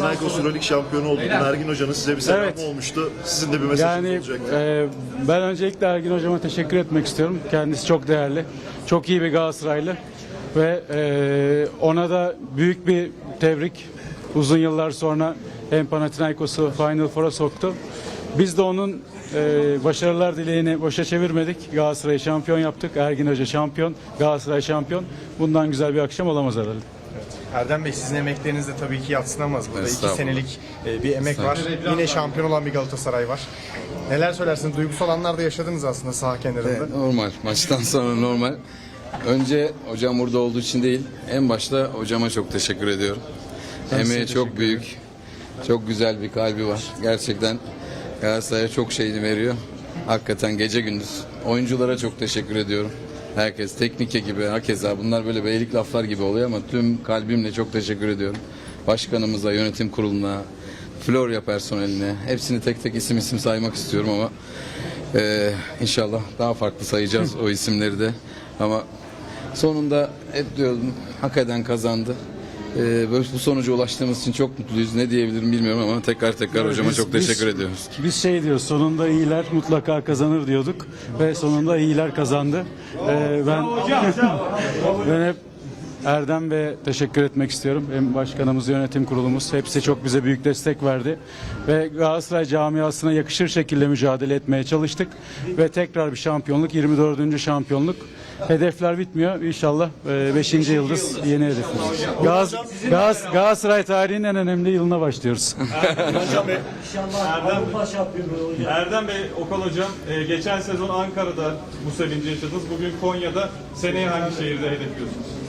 Panathinaikos Euroleague şampiyonu oldu. Dün Ergin Hoca'nın size bir selamı Evet. olmuştu. Sizin de bir mesajınız Yani olacaktı. e, ben öncelikle Ergin hocama teşekkür etmek istiyorum. Kendisi çok değerli. Çok iyi bir Galatasaraylı. Ve e, ona da büyük bir tebrik. Uzun yıllar sonra hem Panathinaikos'u Final Four'a soktu. Biz de onun e, başarılar dileğini boşa çevirmedik. Galatasaray'ı şampiyon yaptık. Ergin Hoca şampiyon, Galatasaray şampiyon. Bundan güzel bir akşam olamaz herhalde. Erdem Bey sizin emekleriniz de tabii ki yatsınamaz. Burada iki Estağfurullah. senelik e, bir emek var. Yine şampiyon olan bir Galatasaray var. Neler söylersiniz? Duygusal anlar da yaşadınız aslında saha kenarında. Normal. Maçtan sonra normal. Önce hocam burada olduğu için değil, en başta hocama çok teşekkür ediyorum. Emeği çok büyük. Çok güzel bir kalbi var. Gerçekten Galatasaray'a çok şeyini veriyor. Hakikaten gece gündüz. Oyunculara çok teşekkür ediyorum. Herkes, teknik ekibi, herkese. Bunlar böyle beylik laflar gibi oluyor ama tüm kalbimle çok teşekkür ediyorum. Başkanımıza, yönetim kuruluna, Florya personeline, hepsini tek tek isim isim saymak istiyorum ama ee, inşallah daha farklı sayacağız o isimleri de. Ama sonunda hep diyordum hak eden kazandı. Ee, böyle bu sonuca ulaştığımız için çok mutluyuz. Ne diyebilirim bilmiyorum ama tekrar tekrar hocama Biz- çok biz- teşekkür ediyoruz. Biz şey diyoruz sonunda iyiler mutlaka kazanır diyorduk ve sonunda iyiler kazandı. Ee, ben ben hep Erdem Bey'e teşekkür etmek istiyorum. Hem başkanımız, yönetim kurulumuz hepsi çok bize büyük destek verdi. Ve Galatasaray camiasına yakışır şekilde mücadele etmeye çalıştık. Ve tekrar bir şampiyonluk, 24. şampiyonluk. Hedefler bitmiyor. İnşallah 5. yıldız yeni hedefimiz. Gaz, Gaz, Galatasaray tarihinin en önemli yılına başlıyoruz. Erdem Bey, Okan Hocam, e, geçen sezon Ankara'da bu sevinci yaşadınız. Bugün Konya'da. Seneye hangi şehirde hedefliyorsunuz?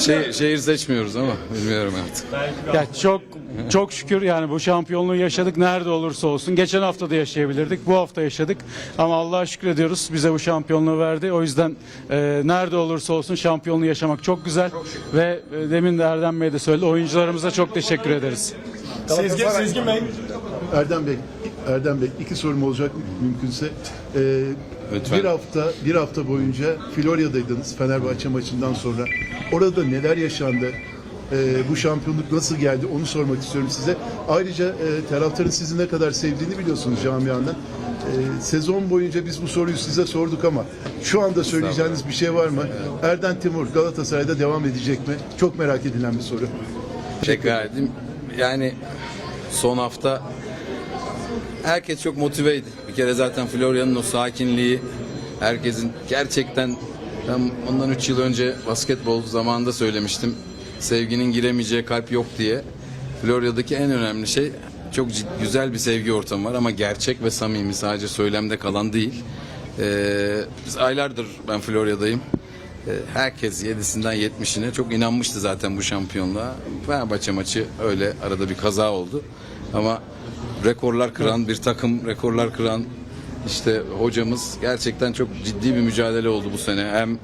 Şey, şehir seçmiyoruz ama bilmiyorum artık. Ya çok çok şükür yani bu şampiyonluğu yaşadık nerede olursa olsun. Geçen hafta da yaşayabilirdik. Bu hafta yaşadık. Ama Allah'a şükür ediyoruz. Bize bu şampiyonluğu verdi. O yüzden e, nerede olursa olsun şampiyonluğu yaşamak çok güzel. Ve e, demin de Erdem Bey de söyledi. Oyuncularımıza çok teşekkür ederiz. Sezgin, Sezgin Bey. Erdem Bey, Erdem Bey iki sorum olacak mümkünse. Ee, Lütfen. bir hafta bir hafta boyunca Florya'daydınız Fenerbahçe maçından sonra. Orada neler yaşandı? Ee, bu şampiyonluk nasıl geldi? Onu sormak istiyorum size. Ayrıca e, taraftarın sizi ne kadar sevdiğini biliyorsunuz camianın. Ee, sezon boyunca biz bu soruyu size sorduk ama şu anda söyleyeceğiniz bir şey var mı? Erden Timur Galatasaray'da devam edecek mi? Çok merak edilen bir soru. Tekrar edeyim. Yani son hafta herkes çok motiveydi. Bir kere zaten Florya'nın o sakinliği, herkesin gerçekten ben ondan 3 yıl önce basketbol zamanında söylemiştim. Sevginin giremeyeceği kalp yok diye. Florya'daki en önemli şey çok cid- güzel bir sevgi ortamı var ama gerçek ve samimi sadece söylemde kalan değil. Ee, biz aylardır ben Florya'dayım. Ee, Herkes 7'sinden 70'ine çok inanmıştı zaten bu şampiyonluğa. Fenerbahçe maçı öyle arada bir kaza oldu. Ama rekorlar kıran bir takım, rekorlar kıran işte hocamız gerçekten çok ciddi bir mücadele oldu bu sene. Hem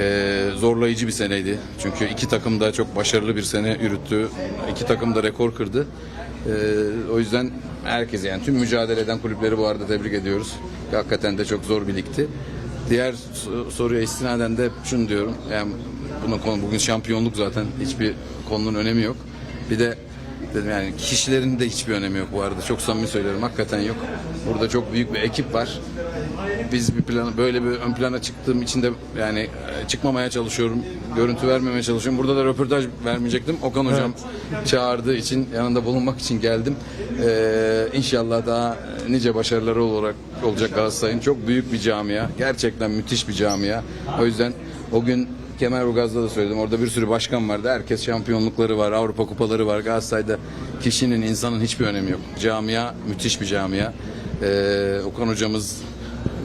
e, zorlayıcı bir seneydi. Çünkü iki takım da çok başarılı bir sene yürüttü. İki takım da rekor kırdı. E, o yüzden herkes yani tüm mücadele eden kulüpleri bu arada tebrik ediyoruz. Hakikaten de çok zor bir ligdi. Diğer so- soruya istinaden de şunu diyorum. Yani buna konu bugün şampiyonluk zaten hiçbir konunun önemi yok. Bir de dedim yani kişilerin de hiçbir önemi yok bu arada. Çok samimi söylüyorum. Hakikaten yok. Burada çok büyük bir ekip var biz bir plan böyle bir ön plana çıktığım için de yani e, çıkmamaya çalışıyorum. Görüntü vermemeye çalışıyorum. Burada da röportaj vermeyecektim. Okan hocam çağırdığı için yanında bulunmak için geldim. Ee, inşallah daha nice başarıları olarak olacak Galatasaray'ın. Çok büyük bir camia. Gerçekten müthiş bir camia. O yüzden o gün Kemerburgaz'da da söyledim. Orada bir sürü başkan vardı. Herkes şampiyonlukları var, Avrupa kupaları var. Galatasaray'da kişinin, insanın hiçbir önemi yok. Camia müthiş bir camia. Ee, Okan hocamız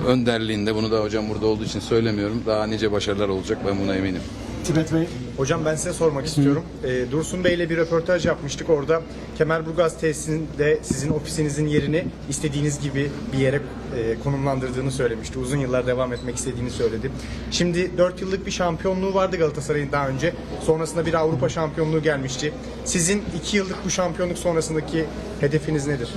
önderliğinde bunu da hocam burada olduğu için söylemiyorum. Daha nice başarılar olacak ben buna eminim. Tibet Bey. Hocam ben size sormak istiyorum. Ee, Dursun Bey ile bir röportaj yapmıştık. Orada Kemerburgaz tesisinde sizin ofisinizin yerini istediğiniz gibi bir yere e, konumlandırdığını söylemişti. Uzun yıllar devam etmek istediğini söyledi. Şimdi 4 yıllık bir şampiyonluğu vardı Galatasaray'ın daha önce. Sonrasında bir Avrupa şampiyonluğu gelmişti. Sizin 2 yıllık bu şampiyonluk sonrasındaki hedefiniz nedir?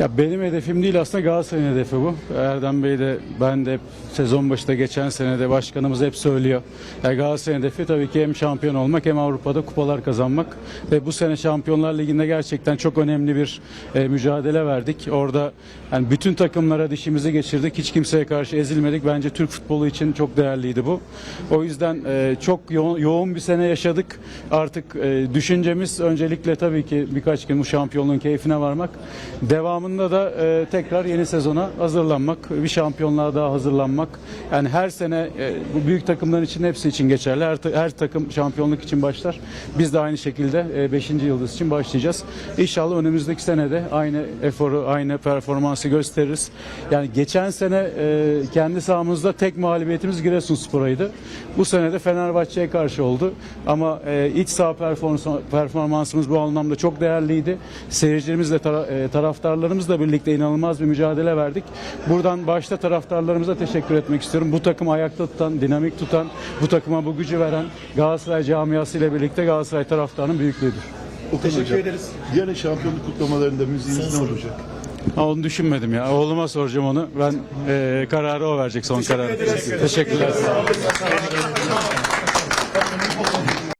Ya benim hedefim değil aslında Galatasaray'ın hedefi bu. Erdem Bey de ben de sezon başında geçen sene de başkanımız hep söylüyor. Ya Galatasaray'ın hedefi tabii ki hem şampiyon olmak hem Avrupa'da kupalar kazanmak. Ve bu sene Şampiyonlar Ligi'nde gerçekten çok önemli bir e, mücadele verdik. Orada yani bütün takımlara dişimizi geçirdik. Hiç kimseye karşı ezilmedik. Bence Türk futbolu için çok değerliydi bu. O yüzden e, çok yo- yoğun bir sene yaşadık. Artık e, düşüncemiz öncelikle tabii ki birkaç gün bu şampiyonluğun keyfine varmak. Devamında da e, tekrar yeni sezona hazırlanmak, bir şampiyonluğa daha hazırlanmak. Yani her sene e, bu büyük takımların için hepsi için geçerli. Her, her takım şampiyonluk için başlar. Biz de aynı şekilde 5. yıldız için başlayacağız. İnşallah önümüzdeki sene de aynı eforu, aynı performansı gösteririz. Yani geçen sene e, kendi sahamızda tek mağlubiyetimiz Giresunspor'aydı. Bu sene de Fenerbahçe'ye karşı oldu. Ama e, iç saha performans- performansımız bu anlamda çok değerliydi. Seyircilerimizle, tara- e, taraftarlarımızla birlikte inanılmaz bir mücadele verdik. Buradan başta taraftarlarımıza teşekkür etmek istiyorum. Bu takım ayakta tutan, dinamik tutan, bu takıma bu gücü veren Galatasaray camiası ile birlikte Galatasaray taraftarının büyüklüğüdür. Okan Teşekkür Hocam, ederiz. Yarın şampiyonluk kutlamalarında müziğiniz ne olacak? Ha, onu düşünmedim ya. Oğluma soracağım onu. Ben e, kararı o verecek son kararı. ederiz. Teşekkürler.